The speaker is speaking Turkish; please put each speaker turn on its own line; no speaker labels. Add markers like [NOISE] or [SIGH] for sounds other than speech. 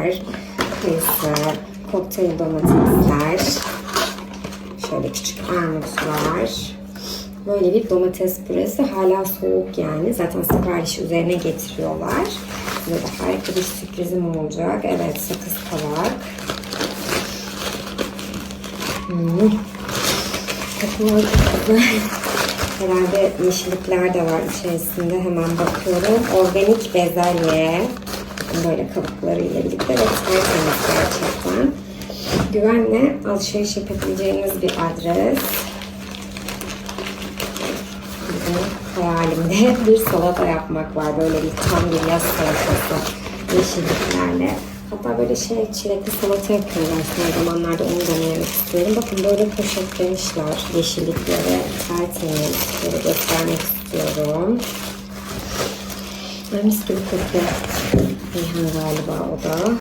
biber, kayısı, kokteyl domatesler. Şöyle küçük armutlar. Böyle bir domates püresi hala soğuk yani. Zaten siparişi üzerine getiriyorlar. De harika bir sürprizim olacak. Evet sakız kavak. Hmm. Herhalde yeşillikler de var içerisinde. Hemen bakıyorum. Organik bezelye. Böyle kabuklarıyla birlikte ve tertemiz gerçekten. Güvenle alışveriş yapabileceğiniz bir adres. Bizim hayalimde [LAUGHS] bir salata yapmak var. Böyle bir tam bir yaz salatası yeşilliklerle. Hatta böyle şey çilekli salata yapıyorlar son zamanlarda onu denemek istiyorum. Bakın böyle poşetlemişler yeşillikleri tertemiz. Böyle göstermek istiyorum. Ay, Mis gibi kokuyor. Reyhan galiba o da.